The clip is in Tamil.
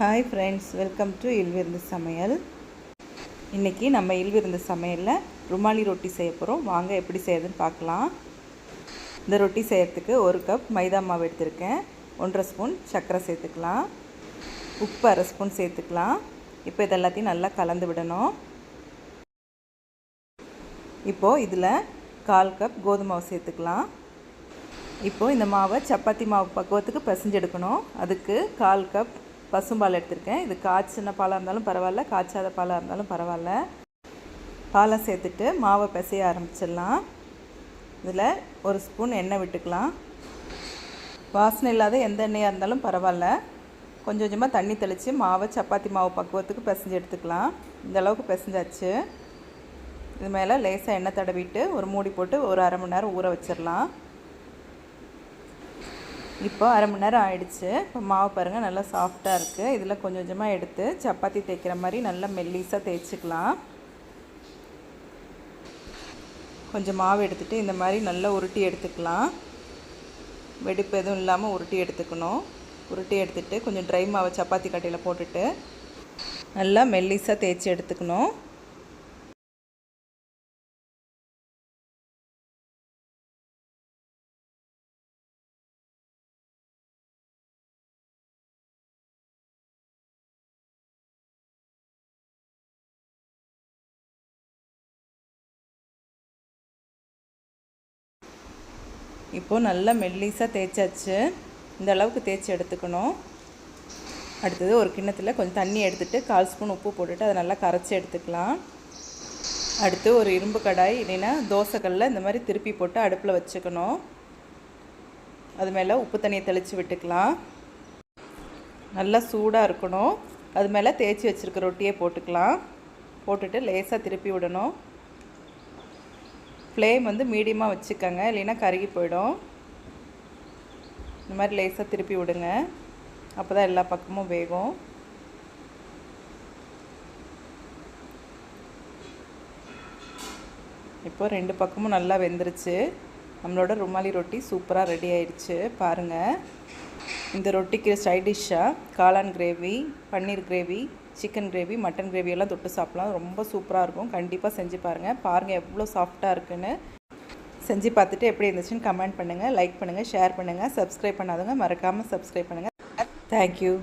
ஹாய் ஃப்ரெண்ட்ஸ் வெல்கம் டு இல்விருந்து சமையல் இன்றைக்கி நம்ம இல்விருந்து சமையலில் ருமாலி ரொட்டி செய்ய போகிறோம் வாங்க எப்படி செய்யறதுன்னு பார்க்கலாம். இந்த ரொட்டி செய்கிறதுக்கு ஒரு கப் மைதா மாவு எடுத்திருக்கேன். ஒன்றரை ஸ்பூன் சர்க்கரை சேர்த்துக்கலாம். உப்பு அரை ஸ்பூன் சேர்த்துக்கலாம். இப்போ இதெல்லாத்தையும் நல்லா கலந்து விடணும். இப்போது இதில் கால் கப் கோதுமை மாவு சேர்த்துக்கலாம். இப்போது இந்த மாவை சப்பாத்தி மாவு பக்குவத்துக்கு பிசைஞ்சு எடுக்கணும். அதுக்கு கால் கப் பசும்பால் எடுத்திருக்கேன். இது காய்ச்சின பாலாக இருந்தாலும் பரவாயில்ல காய்ச்சாத பாலாக இருந்தாலும் பரவாயில்ல. பாலை சேர்த்துட்டு மாவை பிசைய ஆரம்பிச்சிடலாம். இதில் ஒரு ஸ்பூன் எண்ணெய் விட்டுக்கலாம். வாசனை இல்லாத எந்த எண்ணெயாக இருந்தாலும் பரவாயில்ல. கொஞ்சம் கொஞ்சமாக தண்ணி தெளித்து மாவை சப்பாத்தி மாவு பக்குவத்துக்கு பிசைஞ்சு எடுத்துக்கலாம். இந்த அளவுக்கு பிசைஞ்சாச்சு. இது மேலே லேசாக எண்ணெய் தடவிட்டு ஒரு மூடி போட்டு ஒரு அரை மணி நேரம் ஊற வச்சிடலாம். இப்போ அரை மணி நேரம் ஆயிடுச்சு. இப்போ மாவு பாருங்கள் நல்லா சாஃப்டாக இருக்குது இதில் கொஞ்சம் கொஞ்சமாக எடுத்து சப்பாத்தி தேய்க்கிற மாதிரி நல்லா மெல்லிஸாக தேய்ச்சிக்கலாம். கொஞ்சம் மாவு எடுத்துகிட்டு இந்த மாதிரி நல்லா உருட்டி எடுத்துக்கலாம். வெடிப்பு எதுவும் இல்லாமல் உருட்டி எடுத்துக்கணும். உருட்டி எடுத்துகிட்டு கொஞ்சம் ட்ரை மாவை சப்பாத்தி கட்டையில் போட்டுட்டு நல்லா மெல்லிஸாக தேய்ச்சி எடுத்துக்கணும். இப்போது நல்லா மெல்லிஸாக தேய்ச்சாச்சு. இந்த அளவுக்கு தேய்ச்சி எடுத்துக்கணும். அடுத்தது ஒரு கிண்ணத்தில் கொஞ்சம் தண்ணி எடுத்துகிட்டு கால் ஸ்பூன் உப்பு போட்டுட்டு அதை நல்லா கரைச்சி எடுத்துக்கலாம். அடுத்து ஒரு இரும்பு கடாய் இல்லைன்னா தோசைக்கல்லில் இந்த மாதிரி திருப்பி போட்டு அடுப்பில் வச்சுக்கணும். அது மேலே உப்பு தண்ணியை தெளித்து விட்டுக்கலாம். நல்லா சூடாக இருக்கணும். அது மேலே தேய்ச்சி வச்சுருக்க ரொட்டியை போட்டுக்கலாம். போட்டுட்டு லேசாக திருப்பி விடணும். ஃப்ளேம் வந்து மீடியமாக வச்சுக்கோங்க. இல்லைன்னா கருகி போயிடும். இந்த மாதிரி லேசாக திருப்பி விடுங்க. அப்போ தான் எல்லா பக்கமும் வேகும். இப்போ ரெண்டு பக்கமும் நல்லா வெந்துருச்சு. நம்மளோட ருமாலி ரொட்டி சூப்பராக ரெடி ஆயிடுச்சு. பாருங்கள் இந்த ரொட்டிக்கு சைட் டிஷ்ஷாக காளான் gravy paneer gravy chicken gravy mutton gravy எல்லாம் தொட்டு சாப்பிட்லாம். ரொம்ப சூப்பராக இருக்கும். கண்டிப்பாக செஞ்சு பாருங்கள் பாருங்கள் எவ்வளோ சாஃப்டாக இருக்குன்னு. செஞ்சு பார்த்துட்டு எப்படி இருந்துச்சுன்னு கமெண்ட் பண்ணுங்கள் லைக் பண்ணுங்கள் ஷேர் பண்ணுங்கள் சப்ஸ்கிரைப் பண்ணாதவங்க மறக்காமல் சப்ஸ்கிரைப் பண்ணுங்கள் தேங்க்யூ